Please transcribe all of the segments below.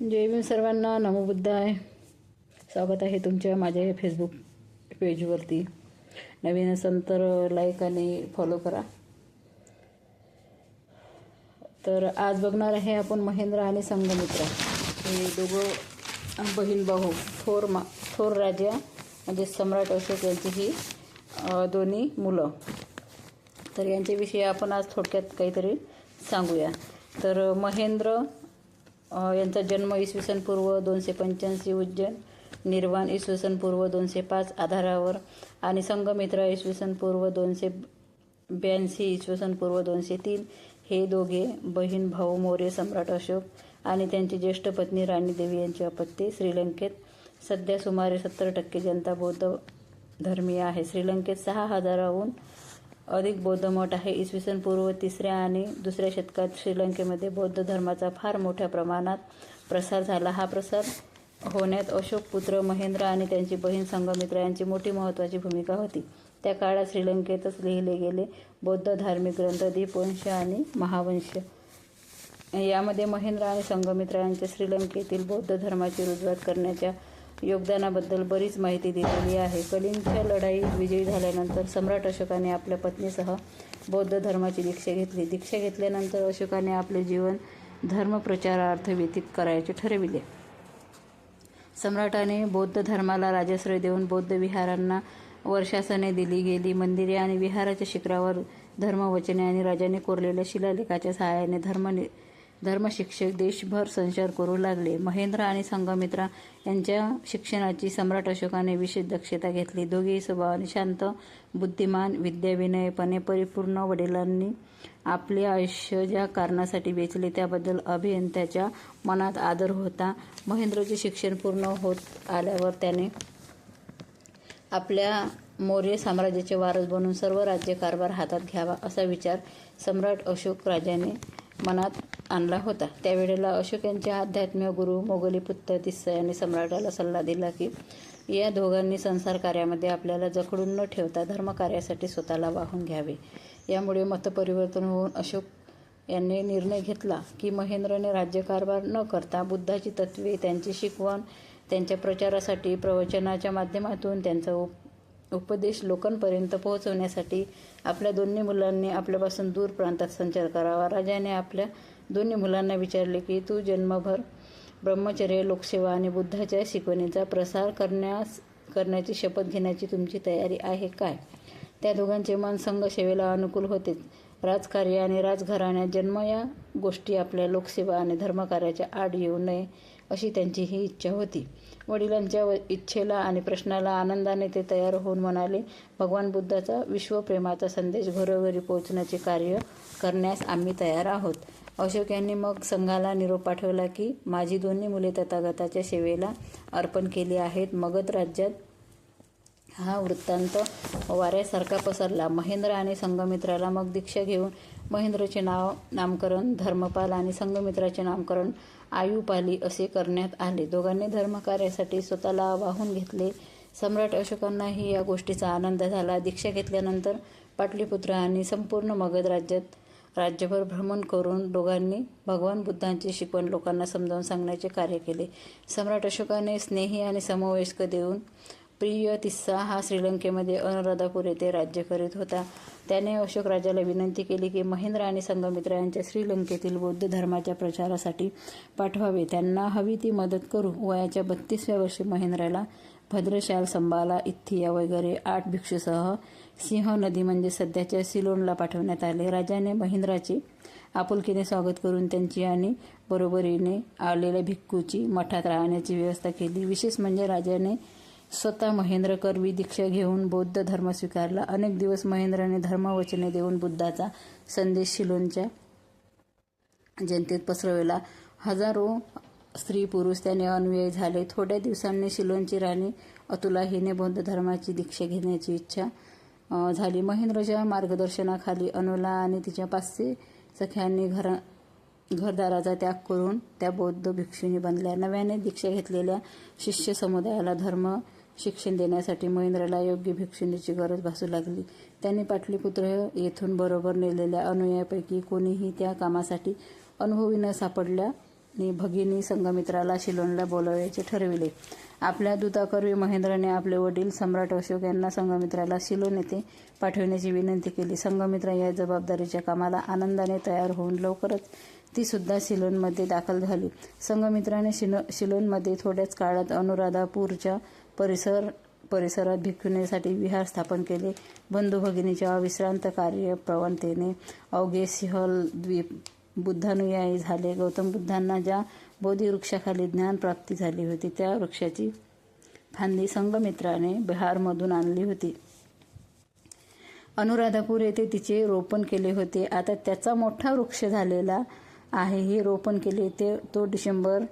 जय भीम सर्वांना नमोबुद्धाय आहे स्वागत आहे तुमच्या माझ्या फेसबुक पेजवरती नवीन असेल तर लाईक आणि फॉलो करा. तर आज बघणार आहे आपण महेंद्र आणि संगमित्रा हे दोघं बहीण भाऊ थोर मा थोर राजा म्हणजे सम्राट अशोक यांची ही दोन्ही मुलं. तर यांच्याविषयी आपण आज थोडक्यात काहीतरी सांगूया. तर महेंद्र यांचा जन्म इसवी सन पूर्व दोनशे पंच्याऐंशी उज्जैन निर्वाण इसवी सन पूर्व दोनशे पाच आधारावर आणि संघमित्रा इसवी सन पूर्व दोनशे ब्याऐंशी इसवी सन पूर्व दोनशे तीन हे दोघे बहीण भाऊ मौर्य सम्राट अशोक आणि त्यांची ज्येष्ठ पत्नी राणी देवी यांची अपत्ये श्रीलंकेत सध्या सुमारे सत्तर टक्के जनता बौद्ध धर्मीय आहे. श्रीलंकेत सहा हजाराहून अधिक बौद्ध मठ आहे. इसवी सन पूर्व तिसऱ्या आणि दुसऱ्या शतकात श्रीलंकेमध्ये बौद्ध धर्माचा फार मोठ्या प्रमाणात प्रसार झाला. हा प्रसार होण्यात अशोक पुत्र महेंद्र आणि त्यांची बहीण संगमित्रा यांची मोठी महत्त्वाची भूमिका होती. त्या काळात श्रीलंकेतच लिहिले गेले बौद्ध धार्मिक ग्रंथ दीपवंश आणि महावंश. यामध्ये महेंद्र आणि संगमित्रा यांच्या श्रीलंकेतील बौद्ध धर्माची रुजवात करण्याच्या योगदानाबद्दल बरीच माहिती दिलेली आहे. कलिंगच्या लढाईत विजयी झाल्यानंतर सम्राट अशोकाने आपल्या पत्नीसह बौद्ध धर्माची दीक्षा घेतली. दीक्षा घेतल्यानंतर अशोकाने आपले जीवन धर्मप्रचारार्थ व्यतीत करायचे ठरविले. सम्राटाने बौद्ध धर्माला राजाश्रय देऊन बौद्ध विहारांना वर्षासने दिली गेली. मंदिरे आणि विहाराच्या शिखरावर धर्मवचने आणि राजाने कोरलेल्या शिलालेखाच्या सहाय्याने धर्म धर्मशिक्षक देशभर संचार करू लागले. महेंद्र आणि संघमित्रा यांच्या शिक्षणाची सम्राट अशोकाने विशेष दक्षता घेतली. दोघेही स्वभावाने शांत बुद्धिमान विद्याविनयपणे परिपूर्ण वडिलांनी आपले आयुष्य ज्या कारणासाठी वेचले त्याबद्दल अभियंत्याच्या मनात आदर होता. महेंद्रचे शिक्षण पूर्ण होत आल्यावर त्याने आपल्या मौर्य साम्राज्याचे वारस बनून सर्व राज्यकारभार हातात घ्यावा असा विचार सम्राट अशोक राजाने मनात आणला होता. त्यावेळेला अशोक यांच्या आध्यात्मिक गुरु मोगली पुत्र तिस्सा यांनी सम्राटाला सल्ला दिला की या दोघांनी संसार कार्यामध्ये आपल्याला जखडून न ठेवता धर्मकार्यासाठी स्वतःला वाहून घ्यावे. यामुळे मतपरिवर्तन होऊन अशोक यांनी निर्णय घेतला की महेंद्रने राज्यकारभार न करता बुद्धाची तत्वे त्यांची शिकवण त्यांच्या प्रचारासाठी प्रवचनाच्या माध्यमातून त्यांचा उप उपदेश लोकांपर्यंत पोहोचवण्यासाठी आपल्या दोन्ही मुलांनी आपल्यापासून दूर प्रांतात संचार करावा. राजाने आपल्या दोन्ही मुलांना विचारले की तू जन्मभर ब्रह्मचर्य लोकसेवा आणि बुद्धाच्या शिकवणीचा प्रसार करण्यास करण्याची शपथ घेण्याची तुमची तयारी आहे काय? त्या दोघांचे मन संघसेवेला अनुकूल होतेच राजकार्य आणि राजघराण्यात जन्म या गोष्टी आपल्या लोकसेवा आणि धर्मकार्याच्या आड येऊ नये अशी त्यांची ही इच्छा होती. वडिलांच्या व- इच्छेला आणि प्रश्नाला आनंदाने ते तयार होऊन म्हणाले भगवान बुद्धाचा विश्वप्रेमाचा संदेश घरोघरी पोहोचण्याचे कार्य करण्यास आम्ही तयार आहोत. अशोक यांनी मग संघाला निरोप पाठवला की माझी दोन्ही मुले तथागताच्या सेवेला अर्पण केली आहेत. मगध राज्यात हा वृत्तांत वाऱ्यासारखा पसरला. महेंद्र आणि संघमित्राला मग दीक्षा घेऊन महेंद्रचे नाव नामकरण धर्मपाल आणि संघमित्राचे नामकरण आयुपाली असे करण्यात आले. दोघांनी धर्मकार्यासाठी स्वतःला वाहून घेतले. सम्राट अशोकांनाही या गोष्टीचा आनंद झाला. दीक्षा घेतल्यानंतर पाटलीपुत्र आणि संपूर्ण मगध राज्यात राज्यभर भ्रमण करून दोघांनी भगवान बुद्धांची शिकवण लोकांना समजावून सांगण्याचे कार्य केले. सम्राट अशोकाने स्नेही आणि समवयस्क देऊन प्रिय तिस्सा हा श्रीलंकेमध्ये अनुराधापूर येथे राज्य करीत होता. त्याने अशोक राजाला विनंती केली की महेंद्र आणि संगमित्र यांच्या श्रीलंकेतील बौद्ध धर्माच्या प्रचारासाठी पाठवावे. त्यांना हवी ती मदत करू. वयाच्या बत्तीसव्या वर्षी महेंद्राला भद्रशाल संबाला इथिया वगैरे आठ भिक्षूसह सिंह नदी म्हणजे सध्याच्या सिलोनला पाठवण्यात आले. राजाने महेंद्राचे आपुलकीने स्वागत करून त्यांची आणि बरोबरीने आलेल्या भिक्खूची मठात राहण्याची व्यवस्था केली. विशेष म्हणजे राजाने स्वतः महेंद्र करवी दीक्षा घेऊन बौद्ध धर्म स्वीकारला. अनेक दिवस महेंद्राने धर्मवचने देऊन बुद्धाचा संदेश शिलोनच्या जनतेत पसरविला. हजारो स्त्री पुरुष त्याने अनुयायी झाले. थोड्या दिवसांनी शिलोनची राणी अतुला हिने बौद्ध धर्माची दीक्षा घेण्याची इच्छा झाली. महेंद्रच्या मार्गदर्शनाखाली अनुला आणि तिच्या पाचशे सख्यांनी घरा घरदाराचा त्याग करून त्या बौद्ध भिक्षुनी बनल्या. नव्याने दीक्षा घेतलेल्या शिष्य समुदायाला धर्म शिक्षण देण्यासाठी महेंद्रला योग्य भिक्षुणीची गरज भासू लागली. त्यांनी पाटलीपुत्र येथून बरोबर नेलेल्या अनुयायापैकी कोणीही त्या कामासाठी अनुभवी न सापडल्या आणि भगिनी संगमित्राला शिलोनला बोलावयाचे ठरविले. आपल्या दूताकरवी महेंद्रने आपले वडील सम्राट अशोक यांना संगमित्राला शिलोन येथे पाठविण्याची विनंती केली. संगमित्रा या जबाबदारीच्या कामाला आनंदाने तयार होऊन लवकरच ती सुद्धा सिलोनमध्ये दाखल झाली. संगमित्राने शिनो शिलोनमध्ये थोड्याच काळात अनुराधापूरच्या परिसर परिसरात भिक्षुणीसाठी विहार स्थापन केले. बंधू भगिनीच्या अविश्रांत कार्य प्रवणतेने अवघे सिंहल द्वीप बुद्धानुयायी झाले. गौतम बुद्धांना ज्या बोधिवृक्षाखाली ज्ञान प्राप्ती झाली होती त्या वृक्षाची फांदी संघमित्राने बिहारमधून आणली होती. अनुराधापूर येथे तिचे रोपण केले होते. आता त्याचा मोठा वृक्ष झालेला आहे. हे रोपण केले ते तो डिसेंबर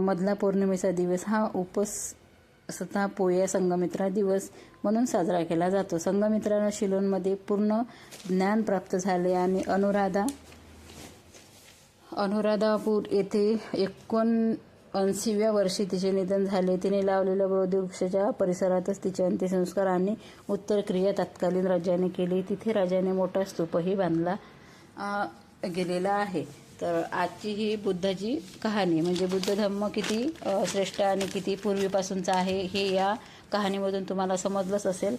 मधला पौर्णिमेचा दिवस. हा उपस स्वतः पोया संगमित्रा दिवस म्हणून साजरा केला जातो. संगमित्राला शिलोनमध्ये पूर्ण ज्ञान प्राप्त झाले आणि अनुराधा अनुराधापूर येथे एकोणऐंशीव्या वर्षी तिचे निधन झाले. तिने लावलेल्या बौद्ध वृक्षाच्या परिसरातच तिचे अंत्यसंस्कार आणि उत्तर क्रिया तत्कालीन राजाने केली. तिथे राजाने मोठा स्तूपही बांधला गेलेला आहे. तर आजची ही बुद्धाची कहाणी म्हणजे बुद्ध धम्म किती श्रेष्ठ आणि किती पूर्वीपासूनचा आहे हे या कहाणीमधून तुम्हाला समजलंच असेल.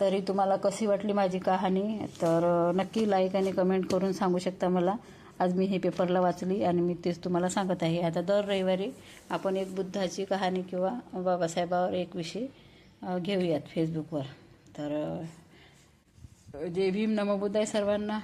तरी तुम्हाला कशी वाटली माझी कहाणी? तर नक्की लाईक आणि कमेंट करून सांगू शकता मला. आज मी हे पेपरला वाचली आणि मी तेच तुम्हाला सांगत आहे. आता दर रविवारी आपण एक बुद्धाची कहाणी किंवा बाबासाहेबावर एक विषय घेऊयात फेसबुकवर तर जय भीम नमो आहे सर्वांना.